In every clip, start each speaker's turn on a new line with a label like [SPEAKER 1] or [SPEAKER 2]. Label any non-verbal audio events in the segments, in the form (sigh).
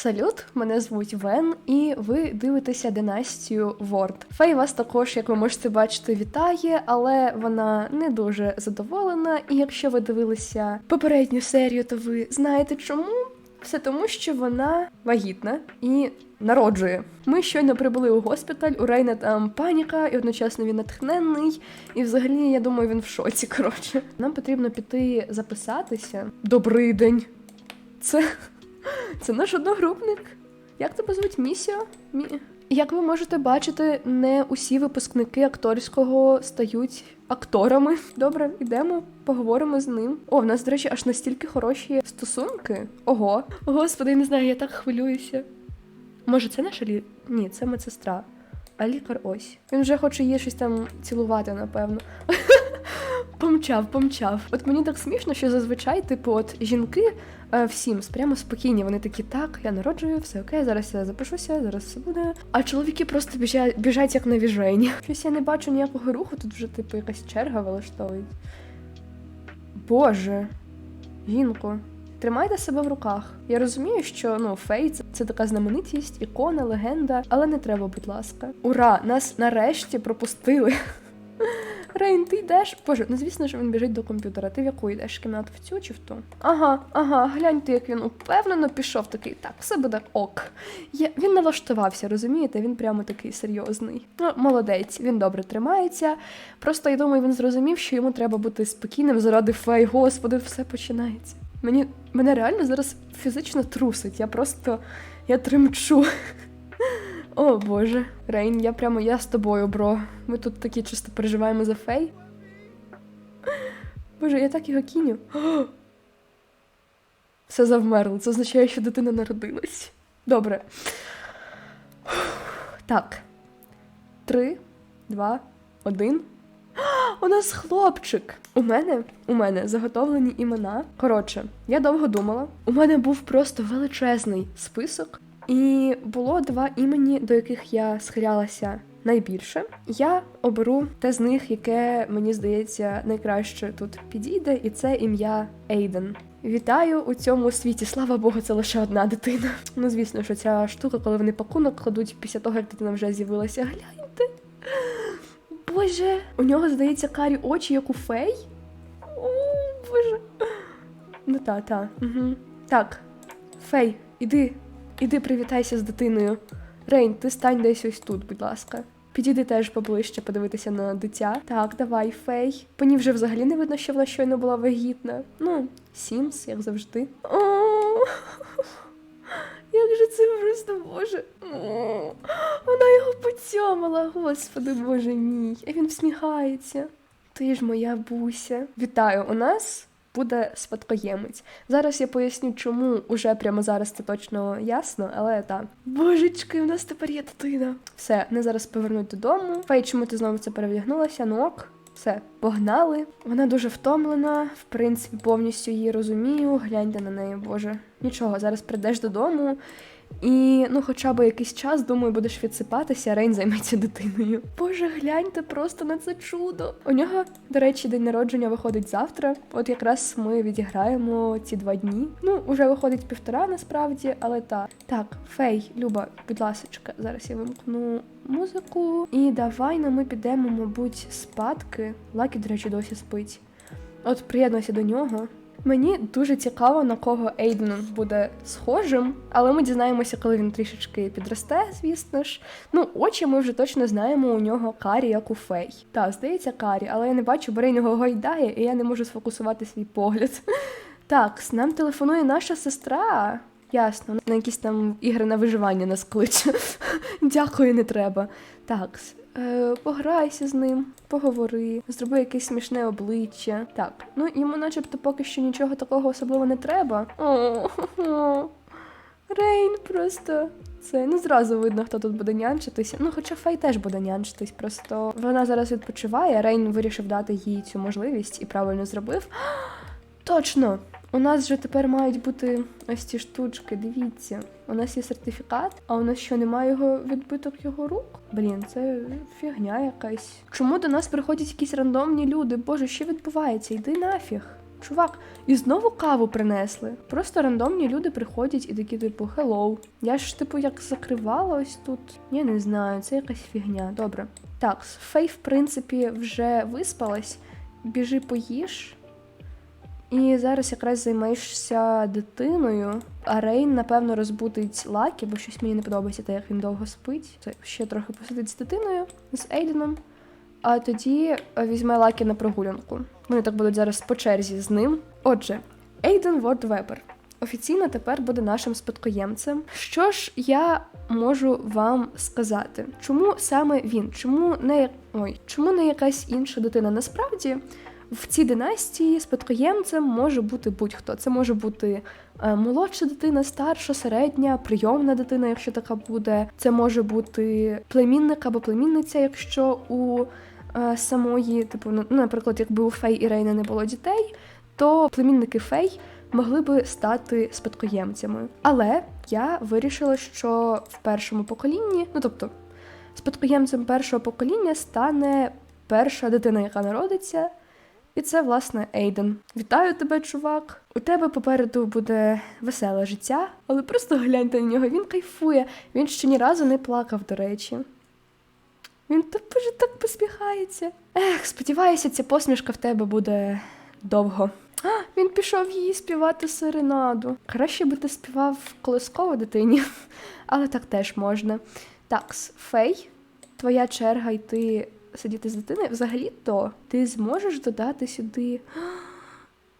[SPEAKER 1] Салют, мене звуть Вен, і ви дивитеся династію Ворд. Фей вас також, як ви можете бачити, вітає, але вона не дуже задоволена. І якщо ви дивилися попередню серію, то ви знаєте чому? Все тому, що вона вагітна і народжує. Ми щойно прибули у госпіталь, у Рейна там паніка, і одночасно він натхненний. І взагалі, я думаю, він в шоці. Коротше, нам потрібно піти записатися. Добрий день. Це. Це наш одногрупник. Як тебе звуть Місіо? Мі... Як ви можете бачити, не усі випускники акторського стають акторами. Добре, йдемо, поговоримо з ним. О, в нас, до речі, аж настільки хороші стосунки. Ого. Господи, я не знаю, я так хвилююся. Може, це наша лі... Ні, це медсестра. А лікар ось. Він вже хоче її щось там цілувати, напевно. Помчав, помчав. От мені так смішно, що зазвичай, типу, от жінки е, всім прямо спокійні. Вони такі, так, я народжую, все окей, зараз я запишуся, зараз все буде. А чоловіки просто біжать, біжать як навіжені. (laughs) Щось я не бачу ніякого руху, тут вже, типу, якась черга влаштовують. Боже, жінко. Тримайте себе в руках. Я розумію, що ну фей це така знаменитість, ікона, легенда, але не треба, будь ласка. Ура! Нас нарешті пропустили. (laughs) Рейн, ти йдеш? Боже, ну звісно, що він біжить до комп'ютера. Ти в яку йдеш? Кімнату в цю чи в ту? Ага, ага, гляньте, як він упевнено пішов такий. Так, все буде ок. Я... Він налаштувався, розумієте? Він прямо такий серйозний. Ну, молодець, він добре тримається. Просто я думаю, він зрозумів, що йому треба бути спокійним заради фей. Господи, все починається. Мені мене реально зараз фізично трусить. Я просто я тремчу. О боже, Рейн, я прямо я з тобою, бро. Ми тут такі чисто переживаємо за фей. Боже, я так його кіню. Все завмерло. Це означає, що дитина народилась. Добре. Так. Три, два, один. У нас хлопчик. У мене у мене заготовлені імена. Коротше, я довго думала. У мене був просто величезний список, і було два імені, до яких я схилялася найбільше. Я оберу те з них, яке мені здається найкраще тут підійде, і це ім'я Ейден. Вітаю у цьому світі. Слава Богу, це лише одна дитина. Ну, звісно, що ця штука, коли вони пакунок кладуть після того, як дитина вже з'явилася. Гляньте. Боже, у нього, здається, карі очі, як у фей. О, Боже. Ну та, та. Угу. Так, фей, іди, іди привітайся з дитиною. Рейн, ти стань десь ось тут, будь ласка. Підійди теж поближче подивитися на дитя. Так, давай, фей. По вже взагалі не видно, що вона щойно була вагітна. Ну, Сімс, як завжди. О, як же це просто боже. Вона його поцьомала, господи боже мій. А він всміхається. Ти ж моя буся. Вітаю, у нас буде спадкоємець. Зараз я поясню, чому уже прямо зараз це точно ясно, але так. Божечки, у нас тепер є дитина. Все, не зараз повернуть додому. Фей, чому ти знову це перевдягнулася? Ну ок. Все, погнали. Вона дуже втомлена, в принципі, повністю її розумію. Гляньте на неї, Боже. Нічого, зараз прийдеш додому. І ну, хоча б якийсь час, думаю, будеш відсипатися, Рейн займеться дитиною. Боже, гляньте просто на це чудо. У нього, до речі, день народження виходить завтра. От якраз ми відіграємо ці два дні. Ну, уже виходить півтора насправді, але так. Так, Фей, Люба, будь ласочка, зараз я вимкну музику. І давай ну, ми підемо, мабуть, спадки. Лакі, до речі, досі спить. От приєднуйся до нього. Мені дуже цікаво, на кого Ейден буде схожим, але ми дізнаємося, коли він трішечки підросте, звісно ж. Ну, очі ми вже точно знаємо у нього карі, як у фей. Та, здається, карі, але я не бачу, бо Рейн гойдає, і я не можу сфокусувати свій погляд. (laughs) Так, нам телефонує наша сестра. Ясно, на якісь там ігри на виживання нас кличе. (laughs) Дякую, не треба. Так, пограйся з ним, поговори, зроби якесь смішне обличчя. Так, ну йому начебто поки що нічого такого особливо не треба. О, (laughs) Рейн просто. Це не зразу видно, хто тут буде нянчитися. Ну, хоча Фей теж буде нянчитись, просто вона зараз відпочиває. Рейн вирішив дати їй цю можливість і правильно зробив. (gasps) Точно! У нас же тепер мають бути ось ці штучки, дивіться. У нас є сертифікат, а у нас що немає його відбиток його рук? Блін, це фігня якась. Чому до нас приходять якісь рандомні люди? Боже, що відбувається? Йди нафіг. Чувак, і знову каву принесли. Просто рандомні люди приходять і такі, типу, hello. Я ж, типу, як закривала ось тут. Я не знаю, це якась фігня. Добре. Так, Фей, в принципі, вже виспалась. Біжи поїж. І зараз якраз займаєшся дитиною. А Рейн, напевно, розбудить Лакі, бо щось мені не подобається, те, як він довго спить. Це ще трохи посидить з дитиною, з Ейденом. А тоді е, візьме Лакі на прогулянку. Вони так будуть зараз по черзі з ним. Отже, Ейден Ворд Вебер офіційно тепер буде нашим спадкоємцем. Що ж я можу вам сказати? Чому саме він? Чому не ой, чому не якась інша дитина? Насправді в цій династії спадкоємцем може бути будь-хто. Це може бути е, молодша дитина, старша, середня, прийомна дитина, якщо така буде. Це може бути племінник або племінниця, якщо у е, самої, типу, ну, наприклад, якби у Фей і Рейна не було дітей, то племінники Фей могли би стати спадкоємцями. Але я вирішила, що в першому поколінні, ну тобто, спадкоємцем першого покоління стане перша дитина, яка народиться. І це, власне, Ейден. Вітаю тебе, чувак. У тебе попереду буде веселе життя, але просто гляньте на нього, він кайфує. Він ще ні разу не плакав, до речі. Він так боже так посміхається. Ех, сподіваюся, ця посмішка в тебе буде довго. А, він пішов їй співати серенаду. Краще би ти співав колисково дитині, але так теж можна. Такс, Фей, твоя черга йти сидіти з дитиною. Взагалі-то ти зможеш додати сюди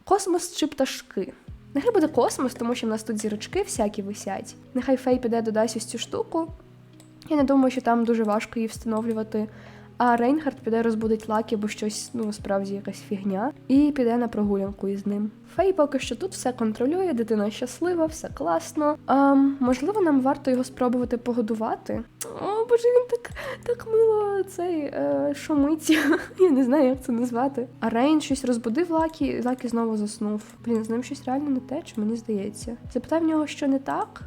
[SPEAKER 1] космос чи пташки. Нехай буде космос, тому що в нас тут зірочки всякі висять. Нехай Фей піде додасть ось цю штуку. Я не думаю, що там дуже важко її встановлювати. А Рейнхард піде розбудить Лакі, бо щось, ну, справді якась фігня, і піде на прогулянку із ним. Фей поки що тут все контролює, дитина щаслива, все класно. А, можливо, нам варто його спробувати погодувати. О, боже, він так так мило цей е, шумить. (laughs) Я не знаю, як це назвати. А Рейн щось розбудив Лакі, і Лакі знову заснув. Блін, з ним щось реально не те, чи мені здається. Запитав в нього, що не так.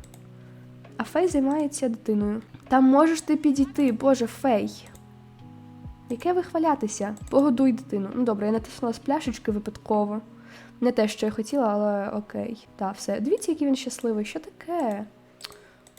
[SPEAKER 1] А Фей займається дитиною. Там можеш ти підійти, боже, Фей. Яке вихвалятися? Погодуй дитину. Ну добре, я натиснула з пляшечки випадково. Не те, що я хотіла, але окей. Та, все. Дивіться, який він щасливий. Що таке?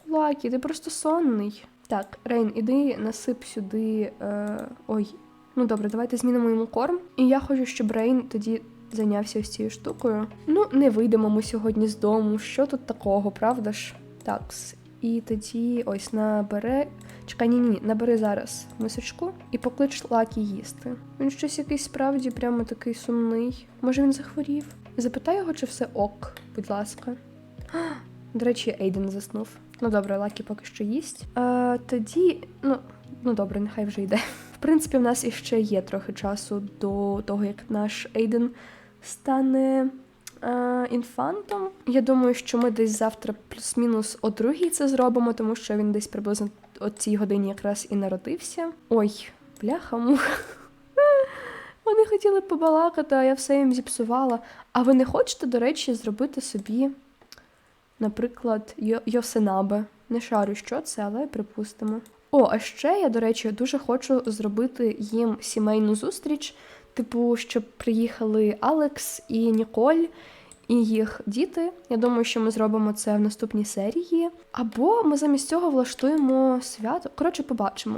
[SPEAKER 1] Лакі, ти просто сонний. Так, Рейн, іди насип сюди. Е... Ой. Ну добре, давайте змінимо йому корм. І я хочу, щоб Рейн тоді зайнявся ось цією штукою. Ну, не вийдемо ми сьогодні з дому. Що тут такого, правда ж? Такс. І тоді ось набере. Чекай, ні, ні, набери зараз мисочку і поклич Лакі їсти. Він щось якийсь справді прямо такий сумний. Може він захворів? Запитай його, чи все ок, будь ласка. А, (gasps) До речі, Ейден заснув. Ну добре, Лакі поки що їсть. А, тоді, ну, ну добре, нехай вже йде. В принципі, в нас іще є трохи часу до того, як наш Ейден стане е, інфантом. Я думаю, що ми десь завтра плюс-мінус о другій це зробимо, тому що він десь приблизно о цій годині якраз і народився. Ой, бляха муха. (laughs) Вони хотіли побалакати, а я все їм зіпсувала. А ви не хочете, до речі, зробити собі, наприклад, Йо- Йосинабе. Не шарю, що це, але припустимо. О, а ще я, до речі, дуже хочу зробити їм сімейну зустріч, типу, щоб приїхали Алекс і Ніколь. І їх діти. Я думаю, що ми зробимо це в наступній серії. Або ми замість цього влаштуємо свято. Коротше, побачимо.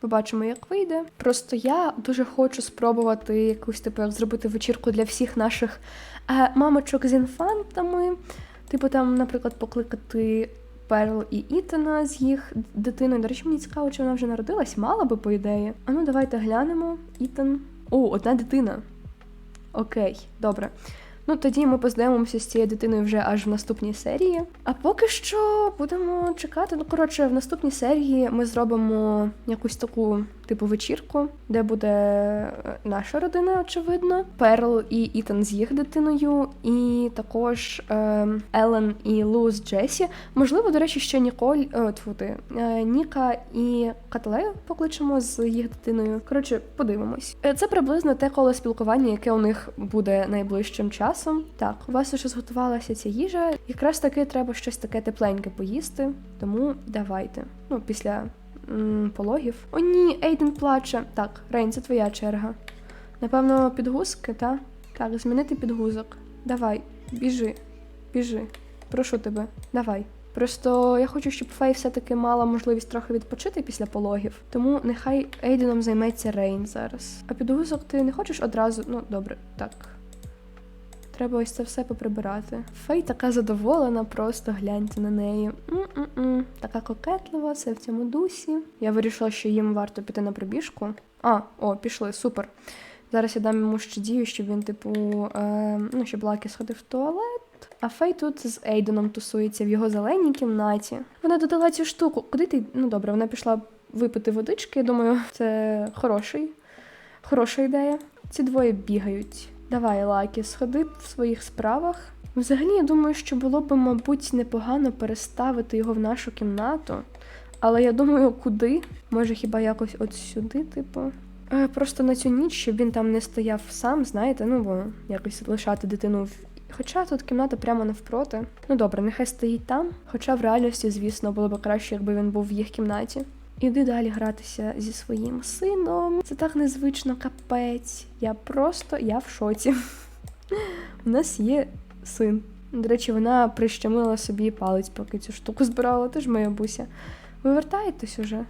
[SPEAKER 1] Побачимо, як вийде. Просто я дуже хочу спробувати якусь типу як зробити вечірку для всіх наших е, мамочок з інфантами. Типу, там, наприклад, покликати Перл і Ітана з їх дитиною. До речі, мені цікаво, чи вона вже народилась, мала би, по ідеї. А ну, давайте глянемо. Ітан. О, одна дитина. Окей, добре. Ну, тоді ми познайомимося з цією дитиною вже аж в наступній серії. А поки що будемо чекати. Ну, коротше, в наступній серії ми зробимо якусь таку типу вечірку, де буде е, наша родина, очевидно, Перл і Ітан з їх дитиною, і також е, Елен і Лу з Джесі. Можливо, до речі, ще Ніколь, о, тьфу е, Ніка і Катлею покличемо з їх дитиною. Коротше, подивимось. Е, Це приблизно те коло спілкування, яке у них буде найближчим часом. Так, у вас уже зготувалася ця їжа. Якраз таки треба щось таке тепленьке поїсти. Тому давайте. Ну, після м, пологів. О, ні, Ейден плаче. Так, Рейн, це твоя черга. Напевно, підгузки, та? Так, змінити підгузок. давай, біжи, біжи. Прошу тебе, давай. Просто я хочу, щоб Фей все-таки мала можливість трохи відпочити після пологів, тому нехай Ейденом займеться Рейн зараз. А підгузок ти не хочеш одразу. Ну, добре, так. Треба ось це все поприбирати. Фей така задоволена, просто гляньте на неї. М-м-м. Така кокетлива, все в цьому дусі. Я вирішила, що їм варто піти на пробіжку. А, о, пішли, супер. Зараз я дам йому ще дію, щоб він, типу, е, ну, щоб Лакі сходив в туалет. А Фей тут з Ейденом тусується в його зеленій кімнаті. Вона додала цю штуку. Куди ти? Ну добре, вона пішла випити водички. Я думаю, це хороший, хороша ідея. Ці двоє бігають. Давай, Лакі, сходи в своїх справах. Взагалі, я думаю, що було б, мабуть, непогано переставити його в нашу кімнату. Але я думаю, куди? Може, хіба якось от сюди, типу. Е, Просто на цю ніч, щоб він там не стояв сам, знаєте, ну бо якось лишати дитину в. Хоча тут кімната прямо навпроти. Ну добре, нехай стоїть там. Хоча в реальності, звісно, було б краще, якби він був в їх кімнаті. Іди далі гратися зі своїм сином. Це так незвично, капець. Я просто я в шоці. У нас є син. До речі, вона прищемила собі палець, поки цю штуку збирала, теж моя буся. Ви вертаєтесь уже?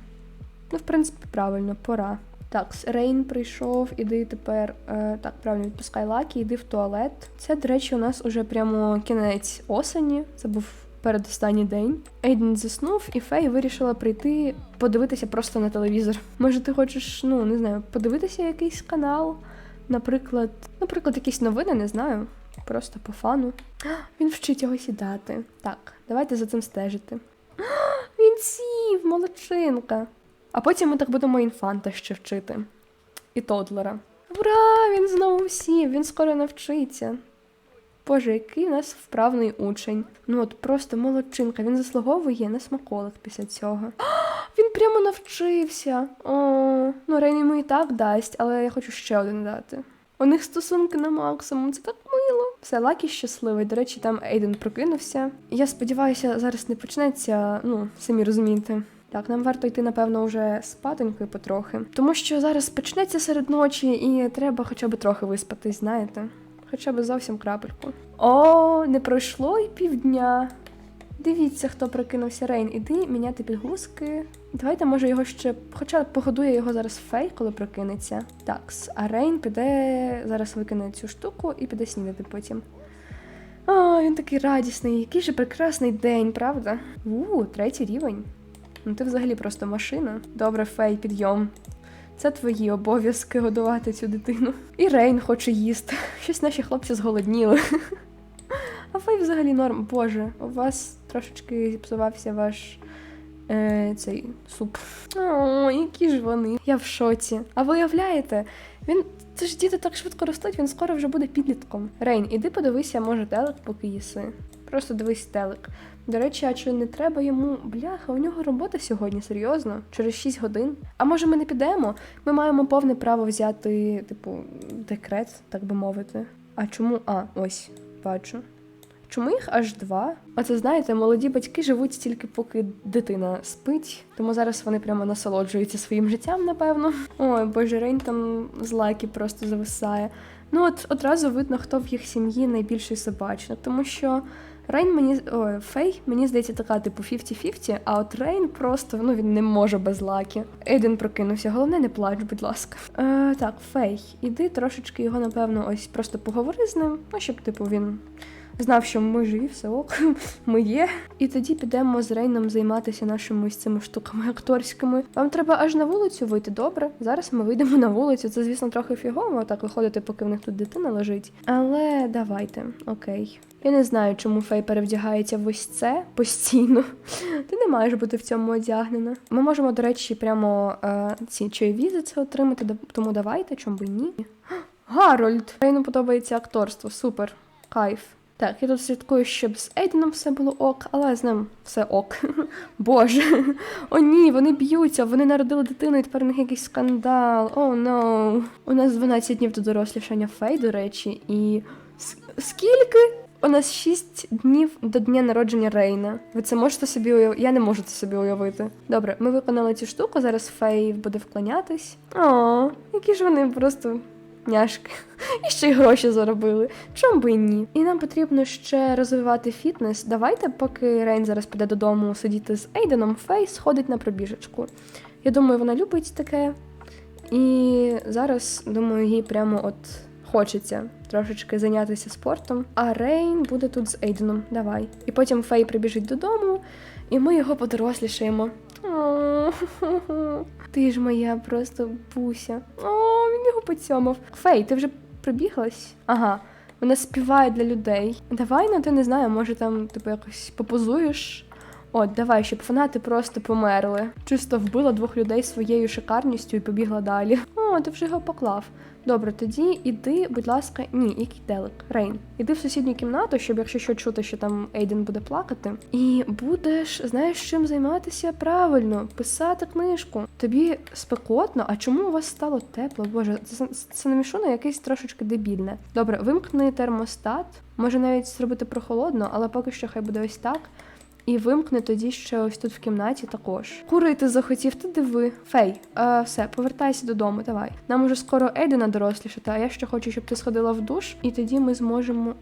[SPEAKER 1] Ну, в принципі, правильно, пора. Так, Рейн прийшов, іди тепер. Е, так, правильно, відпускай лакі, іди в туалет. Це, до речі, у нас уже прямо кінець осені. Це був передостанній день. Ейден заснув, і Фей вирішила прийти подивитися просто на телевізор. Може, ти хочеш, ну не знаю, подивитися якийсь канал, наприклад, наприклад, якісь новини, не знаю. Просто по фану. (gasps) Він вчить його сідати. Так, давайте за цим стежити. (gasps) Він сів, молодчинка. А потім ми так будемо інфанта ще вчити. І тодлера. Ура! Він знову сів, він скоро навчиться. Боже, який у нас вправний учень. Ну от просто молодчинка, він заслуговує на смаколик після цього. (gasps) Він прямо навчився. О, ну Рейн йому і так дасть, але я хочу ще один дати. У них стосунки на максимум, це так мило. Все, Лакі щасливий. До речі, там Ейден прокинувся. Я сподіваюся, зараз не почнеться, ну, самі розумієте. Так, нам варто йти, напевно, вже спатонькою потрохи. Тому що зараз почнеться серед ночі, і треба хоча б трохи виспатись, знаєте? Хоча б зовсім крапельку. О, не пройшло й півдня. Дивіться, хто прокинувся Рейн. Іди міняти підгузки. Давайте, може, його ще. Хоча погодує його зараз фей, коли прокинеться. Такс, а Рейн піде зараз викине цю штуку і піде снідати потім. О, він такий радісний, який же прекрасний день, правда? У, третій рівень. Ну ти взагалі просто машина. Добре, фей, підйом. Це твої обов'язки годувати цю дитину. І Рейн хоче їсти. Щось наші хлопці зголодніли. А фей взагалі норм. Боже, у вас трошечки зіпсувався ваш е, цей суп. О, які ж вони. Я в шоці. А ви уявляєте, він. Це ж діти так швидко ростуть, він скоро вже буде підлітком. Рейн, іди подивися, може, телек, поки їси. Просто дивись телек. До речі, а чи не треба йому. Бляха, у нього робота сьогодні, серйозно? Через 6 годин. А може ми не підемо? Ми маємо повне право взяти, типу, декрет, так би мовити. А чому? А, ось, бачу. Чому їх аж два? Оце знаєте, молоді батьки живуть стільки, поки дитина спить, тому зараз вони прямо насолоджуються своїм життям, напевно. Ой, боже, Рейн там з лаки просто зависає. Ну от одразу видно, хто в їх сім'ї найбільший собачник, тому що Рейн мені ой, Фей, мені здається, така типу 50-50, а от Рейн просто ну він не може без лаки. Ейден прокинувся. Головне, не плач, будь ласка. Е, так, Фей, іди трошечки його, напевно, ось просто поговори з ним, ну щоб типу він. Знав, що ми живі, все ок, (laughs) ми є. І тоді підемо з Рейном займатися нашими ось цими штуками акторськими. Вам треба аж на вулицю вийти, добре? Зараз ми вийдемо на вулицю. Це, звісно, трохи фігово, так виходити, поки в них тут дитина лежить. Але давайте, окей. Я не знаю, чому Фей перевдягається в ось це постійно. (laughs) Ти не маєш бути в цьому одягнена. Ми можемо, до речі, прямо е, ці чайові за це отримати, тому давайте, чому б і ні. (gasps) Гарольд! Рейну подобається акторство, супер, кайф. Так, я тут слідкую, щоб з Ейденом все було ок, але з ним все ок. (laughs) Боже. О ні, вони б'ються, вони народили дитину, і тепер у них якийсь скандал. О, но. У нас 12 днів до дорослішання Фей, до речі, і. Скільки? У нас 6 днів до дня народження Рейна. Ви це можете собі уявити? Я не можу це собі уявити. Добре, ми виконали цю штуку, зараз Фей буде вклонятись. О, які ж вони просто Няшки. І ще й гроші заробили. Чом би і ні? І нам потрібно ще розвивати фітнес. Давайте, поки Рейн зараз піде додому сидіти з Ейденом, Фей сходить на пробіжечку. Я думаю, вона любить таке. І зараз, думаю, їй прямо от хочеться трошечки зайнятися спортом. А Рейн буде тут з Ейденом. Давай. І потім Фей прибіжить додому, і ми його подорослішаємо. Ти ж моя просто буся. О, він його поцьомав. Фей, ти вже прибіглась? Ага. Вона співає для людей. Давай, ну ти не знаю, може там типу якось попозуєш. От, давай, щоб фанати просто померли. Чисто вбила двох людей своєю шикарністю і побігла далі. О, ти вже його поклав. Добре, тоді іди, будь ласка, ні, який телек. Рейн. Іди в сусідню кімнату, щоб якщо що чути, що там Ейден буде плакати. І будеш, знаєш, чим займатися правильно, писати книжку. Тобі спекотно, а чому у вас стало тепло? Боже, це, це намішано якесь трошечки дебільне. Добре, вимкни термостат. Може навіть зробити прохолодно, але поки що хай буде ось так. І вимкни тоді ще ось тут в кімнаті також. Курити захотів, ти диви. Фей, е, все, повертайся додому, давай. Нам уже скоро Ейдена дорослішати, а я ще хочу, щоб ти сходила в душ, і тоді ми зможемо.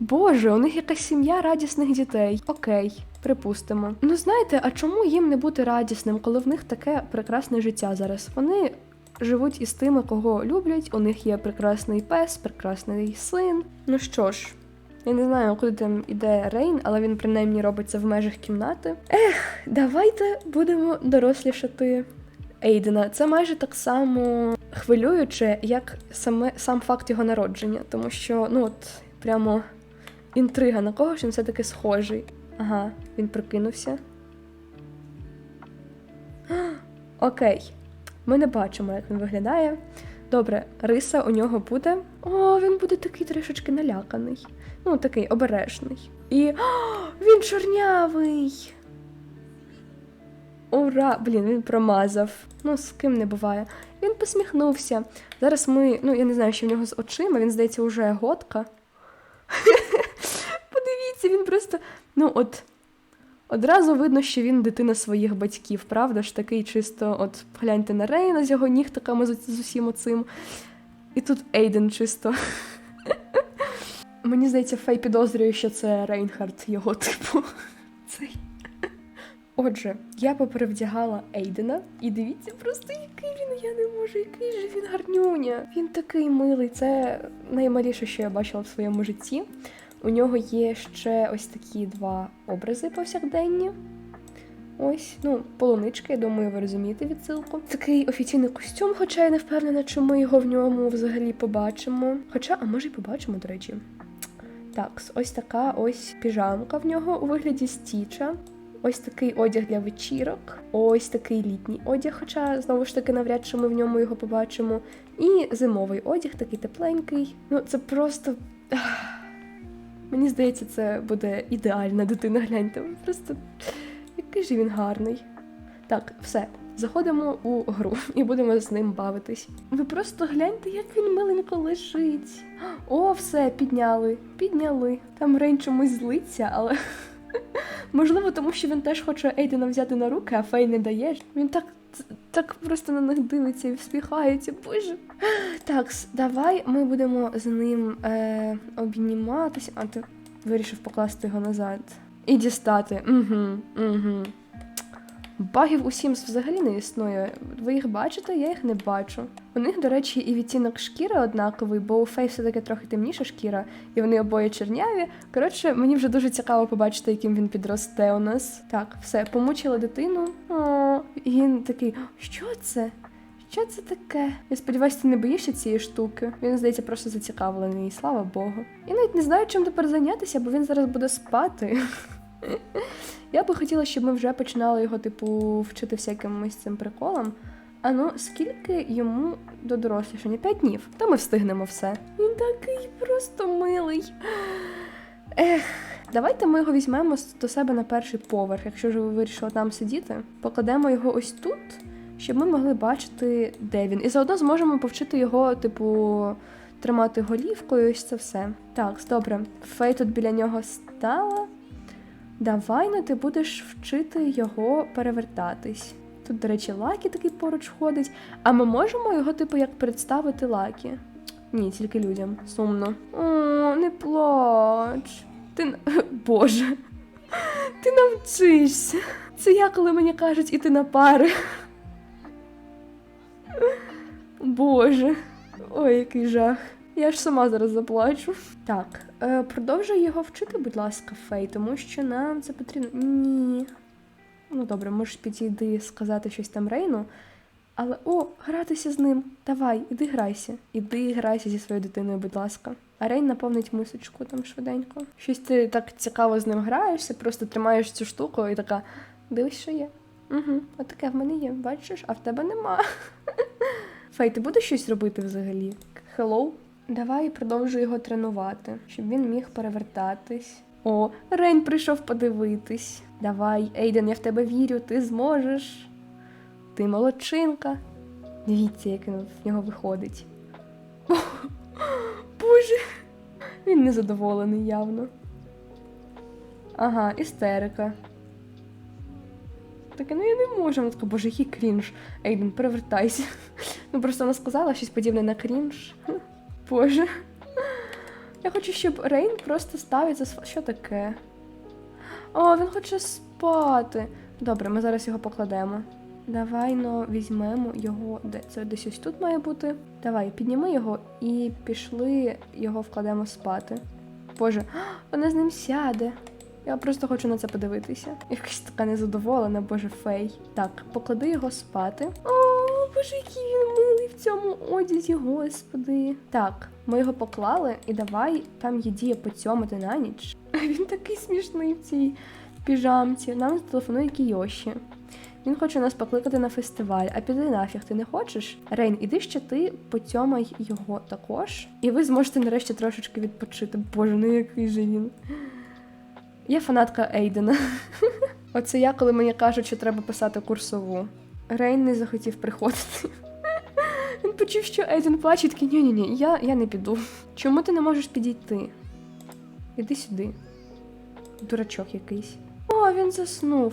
[SPEAKER 1] Боже, у них якась сім'я радісних дітей. Окей, припустимо. Ну знаєте, а чому їм не бути радісним, коли в них таке прекрасне життя зараз? Вони живуть із тими, кого люблять. У них є прекрасний пес, прекрасний син. Ну що ж. Я не знаю, куди там іде Рейн, але він принаймні робить це в межах кімнати. Ех, давайте будемо дорослішати Ейдена. Це майже так само хвилююче, як саме сам факт його народження, тому що, ну от, прямо інтрига на кого ж він все-таки схожий. Ага, він прокинувся. (gasps) Окей, ми не бачимо, як він виглядає. Добре, риса у нього буде. О, він буде такий трішечки наляканий. Ну, такий обережний. І. (gasps) О, він чорнявий! Ура! Блін, він промазав. Ну, з ким не буває. Він посміхнувся. Зараз ми. Ну, я не знаю, що в нього з очима, він, здається, уже готка. (laughs) Подивіться, він просто. Ну, от. Одразу видно, що він дитина своїх батьків, правда ж такий чисто, от гляньте на Рейна з його нігтиками з, усім оцим. І тут Ейден чисто. Мені здається, Фей підозрює, що це Рейнхард його типу. Цей. Отже, я поперевдягала Ейдена, і дивіться просто, який він, я не можу, який же він гарнюня. Він такий милий, це наймаліше, що я бачила в своєму житті. У нього є ще ось такі два образи повсякденні. Ось, ну, полунички, я думаю, ви розумієте відсилку. Такий офіційний костюм, хоча я не впевнена, чи ми його в ньому взагалі побачимо. Хоча, а може й побачимо, до речі. Так, ось така ось піжамка в нього у вигляді стіча. Ось такий одяг для вечірок, ось такий літній одяг, хоча знову ж таки навряд чи ми в ньому його побачимо. І зимовий одяг, такий тепленький. Ну, це просто. Мені здається, це буде ідеальна дитина. Гляньте. Просто який же він гарний. Так, все. Заходимо у гру і будемо з ним бавитись. Ви просто гляньте, як він миленько лежить. О, все, підняли, підняли. Там Рейн чомусь злиться, але (laughs) можливо, тому що він теж хоче Ейдена взяти на руки, а Фей не дає. Він так так просто на них дивиться і всміхається. Боже. Так, давай ми будемо з ним е, обніматися. А ти вирішив покласти його назад. І дістати. Угу, угу. Багів у Sims взагалі не існує. Ви їх бачите, я їх не бачу. У них, до речі, і відтінок шкіри однаковий, бо у Фей все-таки трохи темніша шкіра, і вони обоє черняві. Коротше, мені вже дуже цікаво побачити, яким він підросте у нас. Так, все, помучила дитину. О, і він такий, що це? Що це таке? Я сподіваюся, ти не боїшся цієї штуки. Він, здається, просто зацікавлений, слава Богу. Я навіть не знаю, чим тепер зайнятися, бо він зараз буде спати. Я би хотіла, щоб ми вже починали його, типу, вчити всяким цим приколам. А ну, скільки йому до дорослішання? П'ять днів. Та ми встигнемо все. Він такий просто милий. Ех, давайте ми його візьмемо до себе на перший поверх, якщо ж ви вирішили там сидіти. Покладемо його ось тут, щоб ми могли бачити, де він. І заодно зможемо повчити його, типу, тримати голівкою, ось це все. Так, добре. Фей тут біля нього стала. Давай ну ти будеш вчити його перевертатись. Тут, до речі, Лакі такий поруч ходить. А ми можемо його, типу, як представити Лакі? Ні, тільки людям. Сумно. О, не плач. Ти (laughs) Боже. Ти навчишся. Це я, коли мені кажуть іти на пари. Боже. Ой, який жах. Я ж сама зараз заплачу. Так, продовжуй його вчити, будь ласка, Фей, тому що нам це потрібно. Ні. Ну добре, можеш підійти сказати щось там Рейну. Але о, гратися з ним. Давай, іди грайся. Іди грайся зі своєю дитиною, будь ласка. А Рейн наповнить мисочку там швиденько. Щось ти так цікаво з ним граєшся, просто тримаєш цю штуку і така. Дивись, що є. Угу, отаке в мене є, бачиш, а в тебе нема. (laughs) Фей, ти будеш щось робити взагалі? Хеллоу? Давай продовжуй його тренувати, щоб він міг перевертатись. О, Рейн прийшов подивитись. Давай, Ейден, я в тебе вірю, ти зможеш. Ти молодчинка. Дивіться, як він в нього виходить. О, Боже, він незадоволений явно. Ага, істерика. Таке, ну я не можу. Вона така, боже, який крінж. Ейден, перевертайся. Ну просто вона сказала щось подібне на крінж. Боже. Я хочу, щоб Рейн просто ставиться. св- Що таке? О, він хоче спати. Добре, ми зараз його покладемо. Давай ну, візьмемо його. Де це десь ось тут має бути. Давай, підніми його і пішли його вкладемо спати. Боже, (gasps) вона з ним сяде. Я просто хочу на це подивитися. Якась така незадоволена, боже, фей. Так, поклади його спати. О, боже, який він милий в цьому одязі, господи. Так, ми його поклали, і давай там є дія поцьомити на ніч. Він такий смішний в цій піжамці. Нам зателефонує Кійоші. Він хоче нас покликати на фестиваль, а піди нафіг, ти не хочеш? Рейн, іди ще ти поцьомай його також. І ви зможете нарешті трошечки відпочити. Боже, ну який же він. Я фанатка Ейдена. (laughs) Оце я, коли мені кажуть, що треба писати курсову. Рейн не захотів приходити. Він почув, що Ейден плаче, такий ні-ні-ні, я, я не піду. Чому ти не можеш підійти? Іди сюди. Дурачок якийсь. О, він заснув.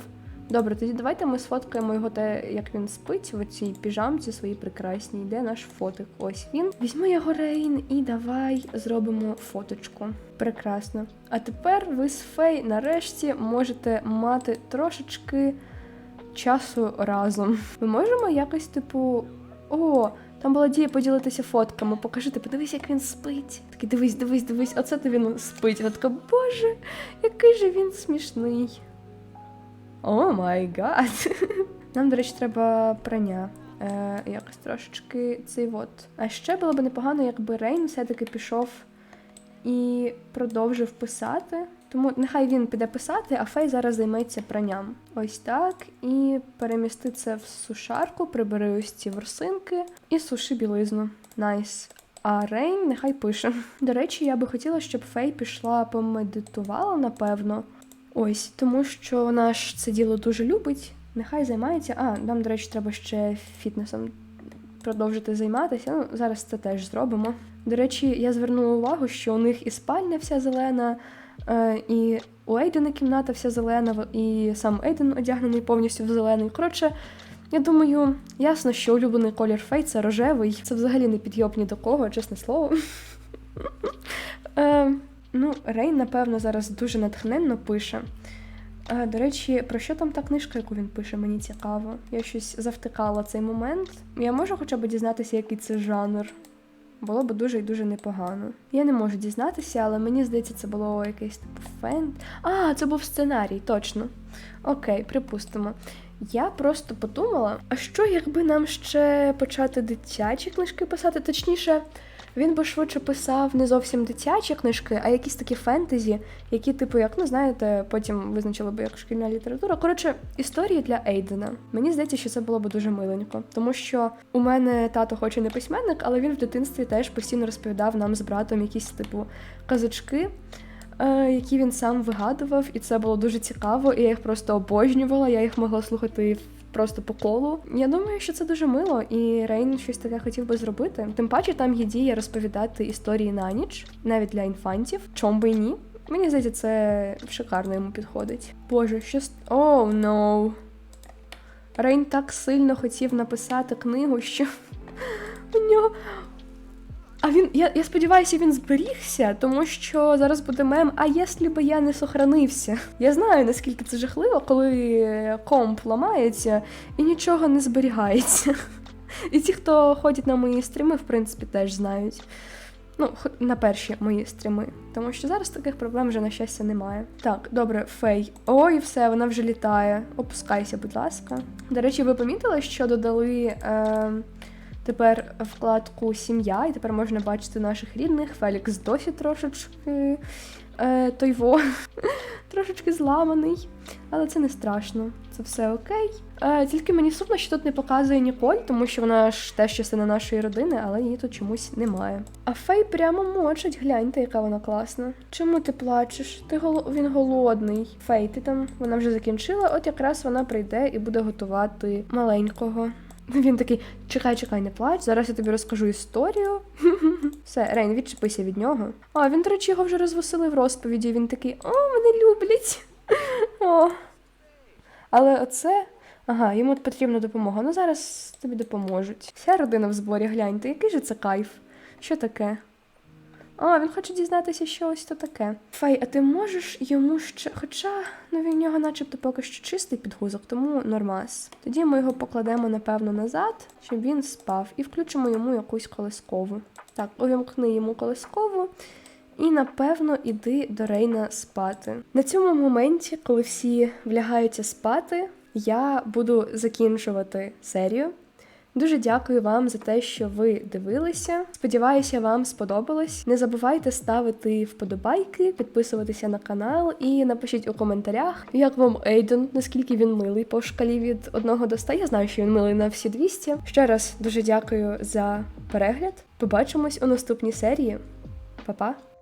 [SPEAKER 1] Добре, тоді давайте ми сфоткаємо його те, як він спить в цій піжамці своїй прекрасній. Де наш фотик? Ось він. Візьми його Рейн і давай зробимо фоточку. Прекрасно. А тепер ви з Фей нарешті можете мати трошечки часу разом. Ми можемо якось, типу, о, там була дія поділитися фотками. Покажи, ти подивись, як він спить. Такий дивись, дивись, дивись, оце то він спить. Вона така, боже, який же він смішний. О май гад. Нам, до речі, треба прання. Е, якось трошечки цей от. А ще було б непогано, якби Рейн все-таки пішов і продовжив писати. Тому нехай він піде писати, а Фей зараз займеться пранням. Ось так. І перемісти це в сушарку, прибери ось ці ворсинки і суши білизну. Найс. А Рейн нехай пише. До речі, я би хотіла, щоб Фей пішла помедитувала, напевно. Ось, тому що вона ж це діло дуже любить. Нехай займається. А, нам, до речі, треба ще фітнесом продовжити займатися. Ну, зараз це теж зробимо. До речі, я звернула увагу, що у них і спальня вся зелена, і у Ейдена кімната вся зелена, і сам Ейден одягнений повністю в зелений. Коротше, я думаю, ясно, що улюблений колір Фей це рожевий. Це взагалі не підйоб ні до кого, чесне слово. (laughs) Е, ну, Рейн, напевно, зараз дуже натхненно пише. Е, До речі, про що там та книжка, яку він пише, мені цікаво. Я щось завтикала цей момент. Я можу хоча б дізнатися, який це жанр. Було б дуже і дуже непогано. Я не можу дізнатися, але мені здається, це було якесь типу фен. А, це був сценарій, точно. Окей, припустимо. Я просто подумала, а що якби нам ще почати дитячі книжки писати? Точніше, він би швидше писав не зовсім дитячі книжки, а якісь такі фентезі, які, типу, як ну знаєте, потім визначили би як шкільна література. Коротше, історії для Ейдена. Мені здається, що це було б дуже миленько, тому що у мене тато, хоч і не письменник, але він в дитинстві теж постійно розповідав нам з братом якісь типу казочки. е, Які він сам вигадував, і це було дуже цікаво, і я їх просто обожнювала. Я їх могла слухати просто по колу. Я думаю, що це дуже мило, і Рейн щось таке хотів би зробити. Тим паче там є дія розповідати історії на ніч, навіть для інфантів. Чом би й ні? Мені здається, це шикарно йому підходить. Боже, що Оу, oh, no. Рейн так сильно хотів написати книгу, що (laughs) у нього. А він, я, я сподіваюся, він зберігся, тому що зараз буде мем, а якщо би я не сохранився. Я знаю, наскільки це жахливо, коли комп ламається і нічого не зберігається. І ті, хто ходять на мої стріми, в принципі, теж знають. Ну, на перші мої стріми. Тому що зараз таких проблем вже, на щастя, немає. Так, добре, фей. Ой, все, вона вже літає. Опускайся, будь ласка. До речі, ви помітили, що додали е, тепер вкладку сім'я, і тепер можна бачити наших рідних. Фелікс досі трошечки е, тойво, (laughs) трошечки зламаний. Але це не страшно, це все окей. Е, тільки мені сумно, що тут не показує Ніколь, тому що вона ж теж частина нашої родини, але її тут чомусь немає. А Фей прямо мочить, гляньте, яка вона класна. Чому ти плачеш? Ти гол... він голодний. Фей, ти там вона вже закінчила, от якраз вона прийде і буде готувати маленького. (laughs) Він такий: чекай, чекай, не плач. Зараз я тобі розкажу історію. (laughs) Все, Рейн, відчепися від нього. А він, до речі, його вже розвеселив розповіді. Він такий: О, мене люблять. (laughs) О. Але оце. Ага, йому потрібна допомога. Ну зараз тобі допоможуть. Вся родина в зборі, гляньте, який же це кайф? Що таке? А, він хоче дізнатися, що ось то таке. Фей, а ти можеш йому ще. Хоча ну він нього начебто поки що чистий підгузок, тому нормас. Тоді ми його покладемо, напевно, назад, щоб він спав, і включимо йому якусь колискову. Так, увімкни йому колискову. І напевно іди до Рейна спати. На цьому моменті, коли всі влягаються спати, я буду закінчувати серію. Дуже дякую вам за те, що ви дивилися. Сподіваюся, вам сподобалось. Не забувайте ставити вподобайки, підписуватися на канал і напишіть у коментарях, як вам Ейден, наскільки він милий по шкалі від 1 до 100. Я знаю, що він милий на всі 200. Ще раз дуже дякую за перегляд. Побачимось у наступній серії. Па-па!